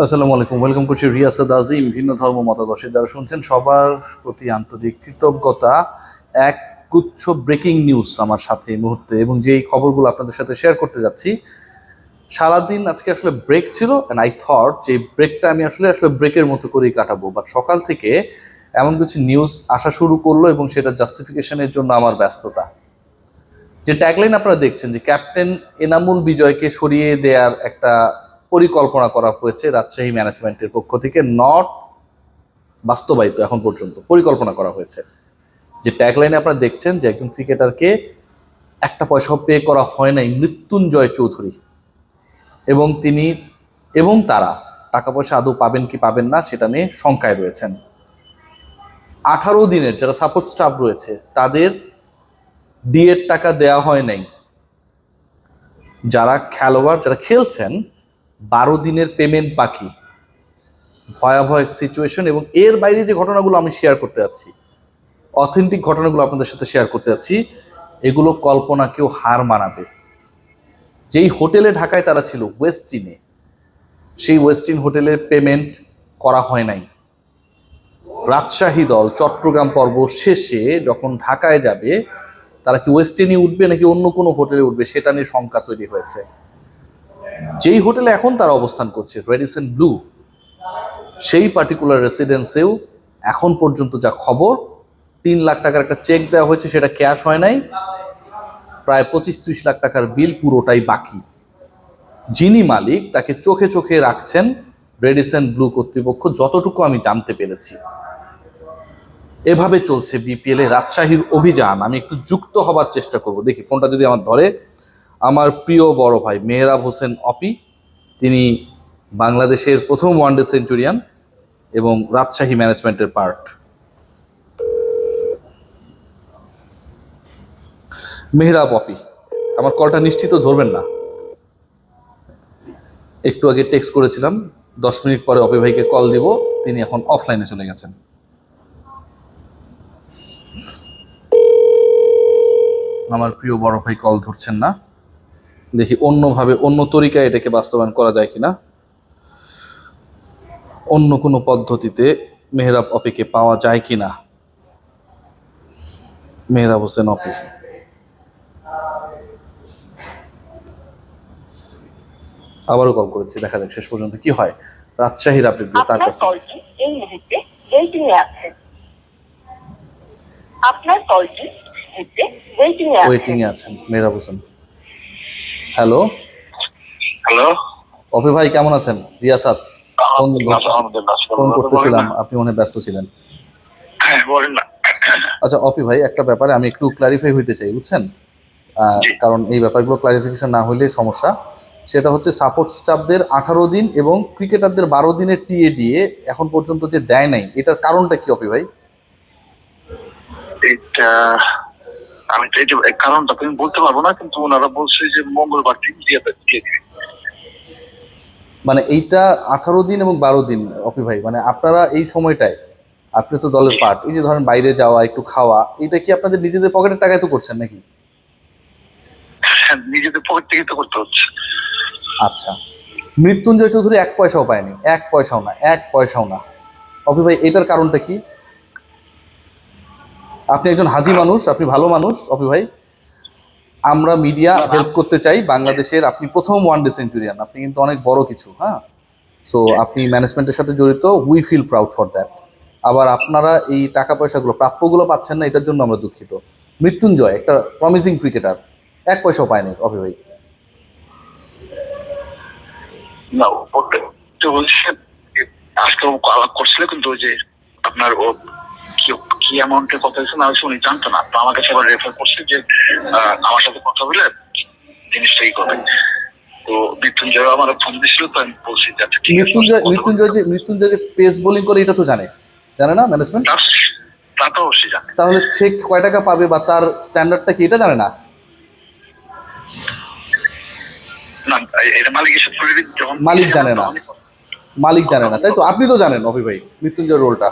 আসসালামু আলাইকুম। ওয়েলকাম করছি রিয়াসাদ আজিম, ভিন্ন ধর্ম মতাদর্শে। যারা শুনছেন, সবার প্রতি আন্তরিক কৃতজ্ঞতা। এক গুচ্ছ ব্রেকিং নিউজ আমার সাথে এই মুহূর্তে এবং যেই খবরগুলো আপনাদের সাথে শেয়ার করতে যাচ্ছি। সারাদিন আজকে আসলে ব্রেক ছিল অ্যান্ড আই থট যে ব্রেকটা আমি আসলে আসলে ব্রেকের মতো করেই কাটাবো। বাট সকাল থেকে এমন কিছু নিউজ আসা শুরু করল এবং সেটা জাস্টিফিকেশনের জন্য আমার ব্যস্ততা। যে ট্যাগলাইন আপনারা দেখছেন যে ক্যাপ্টেন এনামুল বিজয়কে সরিয়ে দেওয়ার একটা পরিকল্পনা করা হয়েছে রাজশাহী ম্যানেজমেন্টের পক্ষ থেকে নট বাস্তবায়িত এখন পর্যন্ত, পরিকল্পনা করা হয়েছে। যে ট্যাগলাইনে আপনারা দেখছেন যে একজন ক্রিকেটারকে একটা পয়সাও পে করা হয় নাই, মৃত্যুঞ্জয় চৌধুরী। এবং তিনি, এবং তারা টাকা পয়সা আদৌ পাবেন কি পাবেন না সেটা নিয়ে শঙ্কায় রয়েছেন। আঠারো দিনের যারা সাপোর্ট স্টাফ রয়েছে, তাদের ডিএর টাকা দেওয়া হয় নাই। যারা খেলোয়াড়, যারা খেলছেন বারো দিনের পেমেন্ট বাকি। ভয়াবহ সিচুয়েশন এবং এর বাইরে যে ঘটনাগুলো আমি শেয়ার করতে যাচ্ছি অথেন্টিক ঘটনাগুলো আপনাদের সাথে শেয়ার করতে যাচ্ছি, এগুলো কল্পনাকেও হার মানাবে। যেই হোটেলে ঢাকায় তারা ছিল ওয়েস্টিনে সেই ওয়েস্টিন হোটেলের পেমেন্ট করা হয় নাই। রাজশাহী দল, চট্টগ্রাম পর্ব শেষে যখন ঢাকায় যাবে, তারা কি ওয়েস্টিনে উঠবে নাকি অন্য কোনো হোটেলে উঠবে, সেটা নিয়ে শঙ্কা তৈরি হয়েছে। যেই হোটেলে এখন তারা অবস্থান করছে রেডিসন ব্লু সেই পার্টিকুলার রেসিডেন্সেও এখন পর্যন্ত যা খবর, তিন লাখ টাকার একটা চেক দেওয়া হয়েছে, সেটা ক্যাশ হয় নাই। প্রায় পঁচিশ ত্রিশ লাখ টাকার বিল পুরোটাই বাকি। যিনি মালিক, তাকে চোখে চোখে রাখছেন রেডিসন ব্লু কর্তৃপক্ষ, যতটুকু আমি জানতে পেরেছি। এভাবে চলছে বিপিএল রাজশাহীর অভিযান। আমি একটু যুক্ত হবার চেষ্টা করব। দেখি, ফোনটা যদি আমার ধরে। আমার প্রিয় বড় ভাই মেহরাব হোসেন অপি, তিনি বাংলাদেশের প্রথম ওয়ানডে সেঞ্চুরিয়ান এবং রাজশাহী ম্যানেজমেন্টের পার্ট। মেহরাব অপি, আমার কলটা নিশ্চিত ধরবেন না। একটু আগে টেক্সট করেছিলাম, দশ মিনিট পরে অপি ভাইকে কল দিব, তিনি এখন অফলাইনে চলে গেছেন। আমার প্রিয় বড় ভাই কল ধরছেন না। দেখি অন্যভাবে অন্য তরিকায় এটাকে বাস্তবায়ন করা যায় কিনা। অন্য কোনো পদ্ধতিতে মেহরাব অপিকে পাওয়া যায় কিনা। মেহরাব হোসেন অপি। আবারও কল করেছি দেখা যাক শেষ পর্যন্ত কি হয়। রাজশাহীর আপডেটগুলো তার কাছে এই মুহূর্তে ওয়েটিং এ আছে। আপনার কলটি মুহূর্তে ওয়েটিং এ আছেন মেহরাব হোসেন। হ্যালো। হ্যালো। অপি ভাই কেমন আছেন? রিয়াসাদ ফোন করতেছিলাম আপনি মনে ব্যস্ত ছিলেন। হ্যাঁ আচ্ছা অপি ভাই একটা ব্যাপারে আমি একটু ক্লারিফাই হইতে চাই বুঝছেন? কারণ এই ব্যাপারগুলো ক্লারিফিকেশন না হলে সমস্যা। সেটা হচ্ছে সাপোর্ট স্টাফদের আঠারো দিন এবং ক্রিকেটারদের বারো দিনের টিএ দিয়ে এখন পর্যন্ত যে দেয় নাই এটার কারণটা কি অপি ভাই? এটা আমি তো কারণটা তো আমি বলতে পারব না কিন্তু ওনারা বলছে যে মঙ্গলবার দিন দিয়ে দে- দিয়ে দিবে। মানে এইটা আঠারো দিন এবং বারো দিন অপি ভাই মানে আপনারা এই সময়টায় আপনি তো দলের পার্ট এই যে ধরেন বাইরে যাওয়া একটু খাওয়া এটা কি আপনাদের নিজেদের পকেটের টাকায় তো করছেন নাকি? হ্যাঁ, নিজেদের পকেট থেকে তো করতে হচ্ছে। আচ্ছা। মৃত্যুঞ্জয় চৌধুরী এক পয়সাও পায়নি এক পয়সাও না এক পয়সাও না। অপি ভাই এটার কারণটা কি? আপনি একজন হাজি মানুষ আপনি ভালো মানুষ অপি ভাই। আমরা মিডিয়া হেল্প করতে চাই বাংলাদেশের। আপনি প্রথম ওয়ান ডে সেঞ্চুরিয়ান আপনি কিন্তু অনেক বড় কিছু হ্যাঁ? সো আপনি ম্যানেজমেন্টের সাথে জড়িত we feel proud for that আবার আপনারা এই টাকা পয়সাগুলো প্রাপ্যগুলো পাচ্ছেন না এটার জন্য আমরা দুঃখিত। মৃত্যুঞ্জয় একটা প্রমিসিং ক্রিকেটার এক পয়সাও পায়নি অপি ভাই। না আজকে করছিল কিন্তু যে আপনার ও কি অ্যামাউন্টের কথা হয়েছে না হয়েছে উনি জানতো না। তো আমার কাছে আবার রেফার করছে যে আমার সাথে কথা বলে জিনিসটা ই করবে। তো মৃত্যুঞ্জয় আমার ফোন দিছিল তো আমি বলছি আচ্ছা, মৃত্যুঞ্জয় মৃত্যুঞ্জয় যে মৃত্যুঞ্জয় যে পেস বোলিং করে এটা তো জানে। জানে না ম্যানেজমেন্ট তা- তা অবশ্যই জানে। তাহলে সে কয় টাকা পাবে বা তার স্ট্যান্ডার্ডটা কি এটা জানে না? মালিক জানে না। মালিক জানে না। তাই তো আপনি তো জানেন অভি ভাই মৃত্যুঞ্জয় রোলটা।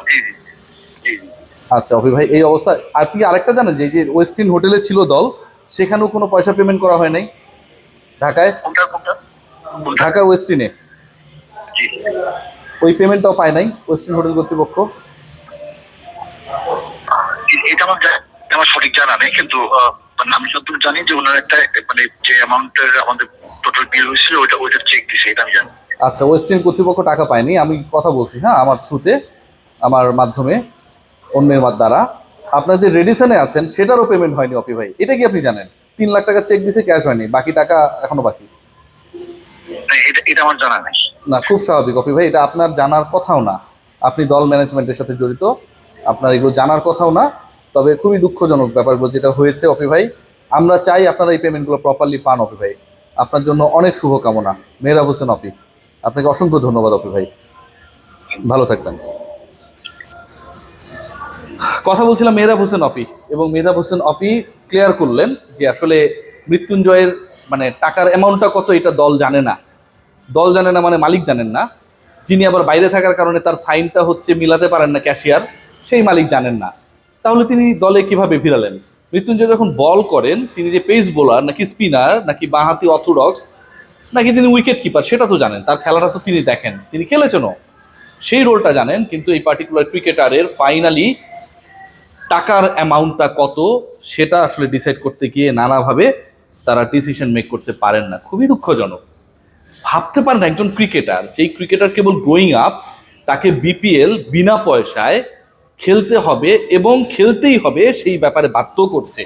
আচ্ছা অভি ভাই এই অবস্থা। আর আপনি আরেকটা জানেন যে যে ওয়েস্টিন হোটেলে ছিল দল সেখানেও কোনো পয়সা পেমেন্ট করা হয় নাই? ঢাকায়? ঢাকার ওয়েস্টিনে ওই পেমেন্টটাও পায় নাই ওয়েস্টার্ন হোটেল কর্তৃপক্ষ? এটা আমার সঠিক জানা নেই কিন্তু মানে আমি যতদূর জানি যে ওনার একটা মানে যে অ্যামাউন্টের আমাদের টোটাল বিল হয়েছিল ওইটা ওইটা চেক দিছে এটা আমি জানি। আচ্ছা ওয়েস্টার্ন কর্তৃপক্ষ টাকা পায়নি আমি কথা বলছি হ্যাঁ আমার থ্রুতে আমার মাধ্যমে। অন্যের দ্বারা। আপনার যে রেডিসনে আছেন সেটারও পেমেন্ট হয়নি অপি ভাই। এটা কি আপনি জানেন? তিন লাখ টাকা চেক দিছে ক্যাশ হয়নি। বাকি টাকা এখনও বাকি? এটা আমার জানা নেই। না খুব স্বাভাবিক অপি ভাই এটা আপনার জানার কথাও না। আপনি দল ম্যানেজমেন্টের সাথে জড়িত। আপনার এগুলো জানার কথাও না। তবে খুবই দুঃখজনক ব্যাপারগুলো যেটা হয়েছে অপি ভাই। আমরা চাই আপনারা এই পেমেন্টগুলো প্রপারলি পান অপি ভাই। আপনার জন্য অনেক শুভকামনা। মেহরাব হোসেন অপি আপনাকে অসংখ্য ধন্যবাদ অপি ভাই। ভালো থাকবেন। কথা বলছিলাম মেহরাব হোসেন অপি এবং মেহরাব হোসেন অপি ক্লিয়ার করলেন যে আসলে মৃত্যুঞ্জয়ের মানে টাকার অ্যামাউন্টটা কত এটা দল জানে না। দল জানে না মানে মালিক জানেন না। যিনি আবার বাইরে থাকার কারণে তার সাইনটা হচ্ছে মিলাতে পারেন না ক্যাশিয়ার সেই মালিক জানেন না। তাহলে তিনি দলে কীভাবে ফিরালেন? মৃত্যুঞ্জয় যখন বল করেন, তিনি যে পেস বোলার নাকি স্পিনার নাকি বাঁহাতি অর্থোডক্স নাকি তিনি উইকেট কিপার সেটা তো জানেন। তার খেলাটা তো তিনি দেখেন। তিনি খেলেছেনও। সেই রোলটা জানেন, কিন্তু এই পার্টিকুলার ক্রিকেটারের ফাইনালি টাকার অ্যামাউন্টটা কত, সেটা আসলে ডিসাইড করতে গিয়ে নানাভাবে তারা ডিসিশন মেক করতে পারেন না। খুবই দুঃখজনক। ভাবতে পারেন একজন ক্রিকেটার যেই ক্রিকেটার কেবল গ্রোয়িং আপ তাকে বিপিএল বিনা পয়সায় খেলতে হবে এবং খেলতেই হবে, সেই ব্যাপারে বাধ্য করছে।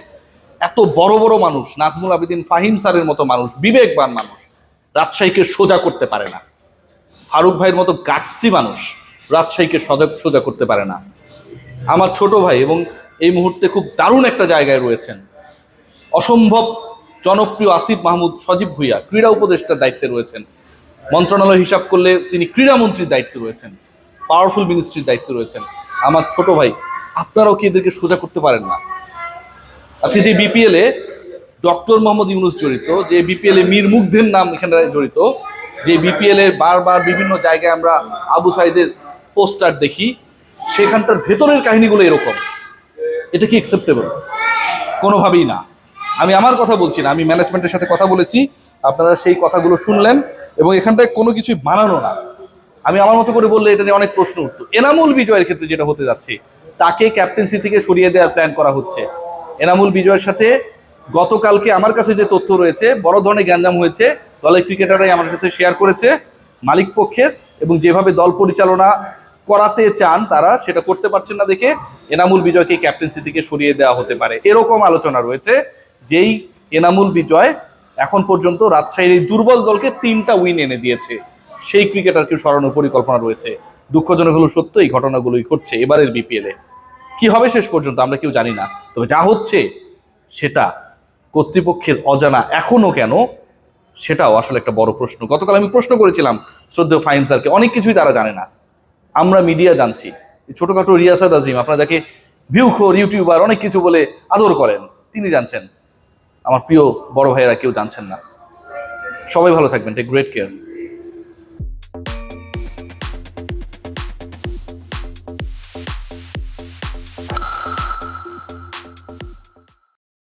এত বড় বড় মানুষ, নাজমুল আবেদিন ফাহিম স্যারের মতো মানুষ, বিবেকবান মানুষ, রাজশাহীকে সোজা করতে পারে না। ফারুক ভাইয়ের মতো গাছসি মানুষ, রাজশাহীকে সোজা সোজা করতে পারে না। আমার ছোট ভাই এবং এই মুহূর্তে খুব দারুণ একটা জায়গায় রয়েছেন। অসম্ভব জনপ্রিয় আসিফ মাহমুদ, সজীব ভুইয়া, ক্রীড়া উপদেষ্টার দায়িত্বে রয়েছেন। মন্ত্রণালয় হিসাব করলে তিনি ক্রীড়ামন্ত্রীর দায়িত্বে রয়েছেন পাওয়ারফুল মিনিস্ট্রির দায়িত্বে রয়েছেন। আমার ছোট ভাই, আপনারাও কি এদেরকে সোজা করতে পারেন না? আজকে যে বিপিএলে ডক্টর মোহাম্মদ ইউনুস জড়িত, যে বিপিএলে মীর মুগ্ধের নাম এখানে জড়িত, যে বিপিএল এর বারবার বিভিন্ন জায়গায় আমরা আবু সাইদের পোস্টার দেখি সেখানটার ভেতরের কাহিনীগুলো এরকম। এটা কি অ্যাকসেপ্টেবল কোনোভাবেই না। আমি আমার কথা বলছি না, আমি ম্যানেজমেন্টের সাথে কথা বলেছি, আপনারা সেই কথাগুলো শুনলেন এবং এখানটায় কোনো কিছুই বানানো না। আমি আমার মতো করে বললে এটা নিয়ে অনেক প্রশ্ন উঠত। এনামুল বিজয়ের ক্ষেত্রে যেটা হতে যাচ্ছে, তাকে ক্যাপ্টেন্সি থেকে সরিয়ে দেওয়ার প্ল্যান করা হচ্ছে। এনামুল বিজয়ের সাথে গতকালকে আমার কাছে যে তথ্য রয়েছে, বড় ধরনের গ্যাঞ্জাম হয়েছে, দলের ক্রিকেটাররাই আমার কাছে শেয়ার করেছে, মালিক পক্ষের এবং যেভাবে দল পরিচালনা করাতে চান তারা, সেটা করতে পারছেন না দেখে এনামুল বিজয়কে ক্যাপ্টেন্সি থেকে সরিয়ে দেওয়া হতে পারে। এরকম আলোচনা রয়েছে, যেই এনামুল বিজয় এখন পর্যন্ত রাজশাহীর এই দুর্বল দলকে তিনটা উইন এনে দিয়েছে। সেই ক্রিকেটারকে সরানোর পরিকল্পনা রয়েছে। দুঃখজনক হলো সত্য, এই ঘটনাগুলোই ঘটছে এবারের বিপিএলে কি হবে শেষ পর্যন্ত আমরা কেউ জানি না। তবে যা হচ্ছে, সেটা কর্তৃপক্ষের অজানা এখনও কেন, সেটাও আসলে একটা বড় প্রশ্ন। গতকাল আমি প্রশ্ন করেছিলাম শ্রদ্ধেয় ফাহিম স্যারকে, অনেক কিছুই তারা জানে না। আমরা মিডিয়া জানছি। ছোটোখাটো রিয়াসাদ আজিম আপনার যাকে ভিউখোর ইউটিউবার অনেক কিছু বলে আদর করেন। তিনি জানছেন। আমার প্রিয় বড় ভাইয়েরা কেউ জানছেন না। সবাই ভালো থাকবেন। Take great care